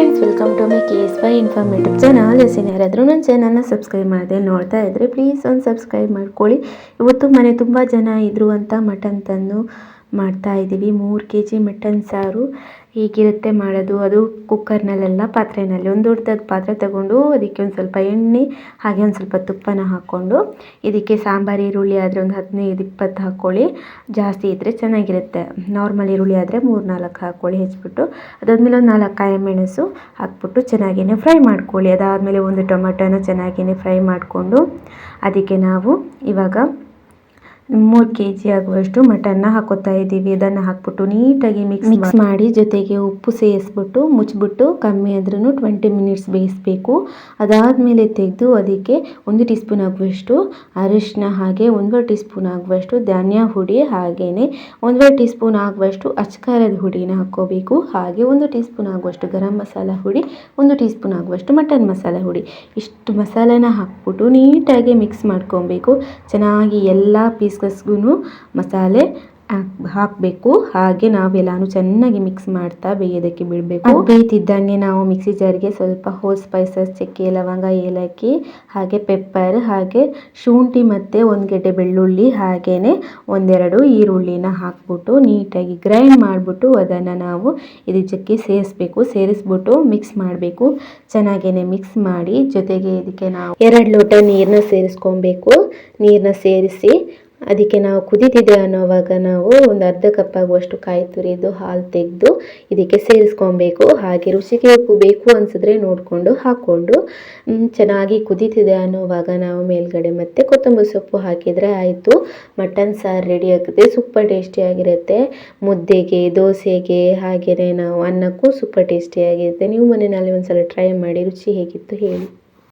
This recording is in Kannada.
Friends welcome to my K S Y informative channel S ಯಾರಾದರೂ ನನ್ನ ಚಾನಲ್ನ ಸಬ್ಸ್ಕ್ರೈಬ್ ಮಾಡಿದೆ ನೋಡ್ತಾ ಇದ್ದರೆ ಪ್ಲೀಸ್ ಒಂದು ಸಬ್ಸ್ಕ್ರೈಬ್ ಮಾಡ್ಕೊಳ್ಳಿ. ಇವತ್ತು ಮನೆ ತುಂಬ ಜನ ಇದ್ರು ಅಂತ ಮಟನ್ ತಂದು ಮಾಡ್ತಾ ಇದ್ದೀವಿ. ಮೂರು ಕೆ ಜಿ ಮಟನ್ ಸಾರು ಹೀಗಿರುತ್ತೆ ಮಾಡೋದು? ಅದು ಕುಕ್ಕರ್ನಲ್ಲೆಲ್ಲ ಪಾತ್ರೆನಲ್ಲಿ ಒಂದು ದೊಡ್ಡದಾದ ಪಾತ್ರೆ ತಗೊಂಡು ಅದಕ್ಕೆ ಒಂದು ಸ್ವಲ್ಪ ಎಣ್ಣೆ, ಹಾಗೆ ಒಂದು ಸ್ವಲ್ಪ ತುಪ್ಪನ ಹಾಕ್ಕೊಂಡು ಇದಕ್ಕೆ ಸಾಂಬಾರು, ಈರುಳ್ಳಿ ಆದರೆ ಒಂದು ಹದಿನೈದು, ಇಪ್ಪತ್ತು ಹಾಕ್ಕೊಳ್ಳಿ. ಜಾಸ್ತಿ ಇದ್ದರೆ ಚೆನ್ನಾಗಿರುತ್ತೆ. ನಾರ್ಮಲ್ ಈರುಳ್ಳಿ ಆದರೆ ಮೂರು ನಾಲ್ಕು ಹಾಕ್ಕೊಳ್ಳಿ ಹೆಚ್ಚಿಬಿಟ್ಟು. ಅದಾದಮೇಲೆ ಒಂದು ನಾಲ್ಕು ಕಾಯಿ ಮೆಣಸು ಹಾಕ್ಬಿಟ್ಟು ಚೆನ್ನಾಗಿಯೇ ಫ್ರೈ ಮಾಡ್ಕೊಳ್ಳಿ. ಅದಾದಮೇಲೆ ಒಂದು ಟೊಮೆಟೊನ ಚೆನ್ನಾಗಿಯೇ ಫ್ರೈ ಮಾಡಿಕೊಂಡು ಅದಕ್ಕೆ ನಾವು ಇವಾಗ ಮೂರು ಕೆ ಜಿ ಆಗುವಷ್ಟು ಮಟನ್ನ ಹಾಕೋತಾ ಇದ್ದೀವಿ. ಅದನ್ನು ಹಾಕ್ಬಿಟ್ಟು ನೀಟಾಗಿ ಮಿಕ್ಸ್ ಮಿಕ್ಸ್ ಮಾಡಿ. ಜೊತೆಗೆ ಉಪ್ಪು ಸೇರಿಸ್ಬಿಟ್ಟು ಮುಚ್ಚಿಬಿಟ್ಟು ಕಮ್ಮಿ ಆದ್ರೂ ಟ್ವೆಂಟಿ ಮಿನಿಟ್ಸ್ ಬೇಯಿಸಬೇಕು. ಅದಾದಮೇಲೆ ತೆಗೆದು ಅದಕ್ಕೆ ಒಂದು ಟೀ ಸ್ಪೂನ್ ಆಗುವಷ್ಟು ಅರಿಶಿನ ಹಾಗೆ ಒಂದೂವರೆ ಟೀ ಸ್ಪೂನ್ ಆಗುವಷ್ಟು ಧಾನ್ಯ ಹುಡಿ ಹಾಗೆಯೇ ಒಂದೂವರೆ ಟೀ ಸ್ಪೂನ್ ಆಗುವಷ್ಟು ಅಚ್ಕಾರದ ಹುಡಿನ ಹಾಕ್ಕೋಬೇಕು. ಹಾಗೆ ಒಂದು ಟೀ ಸ್ಪೂನ್ ಆಗುವಷ್ಟು ಗರಂ ಮಸಾಲ ಹುಡಿ ಒಂದು ಟೀ ಸ್ಪೂನ್ ಆಗುವಷ್ಟು ಮಟನ್ ಮಸಾಲ ಹುಡಿ ಇಷ್ಟು ಮಸಾಲೆನ ಹಾಕ್ಬಿಟ್ಟು ನೀಟಾಗಿ ಮಿಕ್ಸ್ ಮಾಡ್ಕೊಬೇಕು. ಚೆನ್ನಾಗಿ ಎಲ್ಲ ಪೀಸಸ್ಗೂ ಮಸಾಲೆ ಹಾಕ್- ಹಾಕಬೇಕು. ಹಾಗೆ ನಾವೆಲ್ಲಾನು ಚೆನ್ನಾಗಿ ಮಿಕ್ಸ್ ಮಾಡ್ತಾ ಬೇಯೋದಕ್ಕೆ ಬಿಡಬೇಕು. ಬೇಯ್ತಿದ್ದಂಗೆ ನಾವು ಮಿಕ್ಸಿ ಜಾರ್ಗೆ ಸ್ವಲ್ಪ ಹೋಲ್ ಸ್ಪೈಸಸ್ ಚಕ್ಕೆ, ಲವಂಗ, ಏಲಕ್ಕಿ, ಹಾಗೆ ಪೆಪ್ಪರ್ ಹಾಗೆ ಶುಂಠಿ ಮತ್ತು ಒಂದು ಗೆಡ್ಡೆ ಬೆಳ್ಳುಳ್ಳಿ ಹಾಗೆಯೇ ಒಂದೆರಡು ಈರುಳ್ಳಿನ ಹಾಕ್ಬಿಟ್ಟು ನೀಟಾಗಿ ಗ್ರೈಂಡ್ ಮಾಡಿಬಿಟ್ಟು ಅದನ್ನು ನಾವು ಇದಕ್ಕೆ ಸೇರಿಸ್ಬೇಕು. ಸೇರಿಸ್ಬಿಟ್ಟು ಮಿಕ್ಸ್ ಮಾಡಬೇಕು. ಚೆನ್ನಾಗೇ ಮಿಕ್ಸ್ ಮಾಡಿ ಜೊತೆಗೆ ಇದಕ್ಕೆ ನಾವು ಎರಡು ಲೋಟ ನೀರನ್ನ ಸೇರಿಸ್ಕೊಬೇಕು. ನೀರನ್ನ ಸೇರಿಸಿ ಅದಕ್ಕೆ ನಾವು ಕುದೀತಿದೆ ಅನ್ನೋವಾಗ ನಾವು ಒಂದು ಅರ್ಧ ಕಪ್ ಆಗುವಷ್ಟು ಕಾಯಿ ತುರಿದು ಹಾಲು ತೆಗೆದು ಇದಕ್ಕೆ ಸೇರಿಸ್ಕೊಬೇಕು. ಹಾಗೆ ರುಚಿಗೆ ಉಪ್ಪು ಬೇಕು ಅನಿಸಿದ್ರೆ ನೋಡಿಕೊಂಡು ಹಾಕ್ಕೊಂಡು ಚೆನ್ನಾಗಿ ಕುದೀತಿದೆ ಅನ್ನೋವಾಗ ನಾವು ಮೇಲ್ಗಡೆ ಮತ್ತೆ ಕೊತ್ತಂಬರಿ ಸೊಪ್ಪು ಹಾಕಿದರೆ ಆಯಿತು. ಮಟನ್ ಸಾರು ರೆಡಿ ಆಗುತ್ತೆ ಸೂಪರ್ ಟೇಸ್ಟಿಯಾಗಿರುತ್ತೆ ಮುದ್ದೆಗೆ, ದೋಸೆಗೆ ಹಾಗೆಯೇ ನಾವು ಅನ್ನಕ್ಕೂ ಸೂಪರ್ ಟೇಸ್ಟಿಯಾಗಿರುತ್ತೆ ನೀವು ಮನೆಯಲ್ಲಿ ಒಂದ್ಸಲ ಟ್ರೈ ಮಾಡಿ, ರುಚಿ ಹೇಗಿತ್ತು ಹೇಳಿ.